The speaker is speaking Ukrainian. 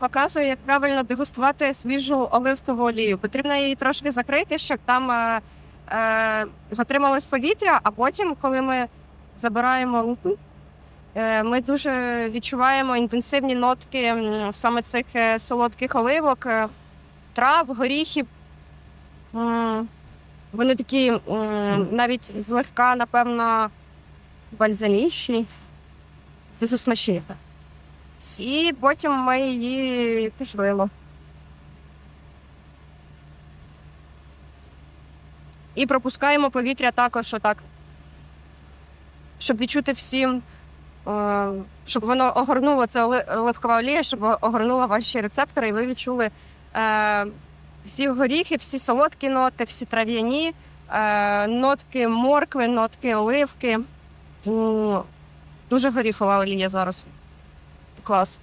Показую, як правильно дегустувати свіжу оливкову олію. Потрібно її трошки закрити, щоб там е, е, затрималось повітря, а потім, коли ми забираємо руку, е, ми дуже відчуваємо інтенсивні нотки саме цих е, солодких оливок, е, трав, горіхів. Вони такі навіть злегка, напевно, бальзамічні, дуже смачні. І потім ми її пішвимо. І пропускаємо повітря також отак. Щоб відчути всім, е, щоб воно огорнуло це оливкова олія, щоб огорнуло ваші рецептори, і ви відчули е, всі горіхи, всі солодкі ноти, всі трав'яні, е, нотки моркви, нотки оливки. Дуже горіхова олія зараз. class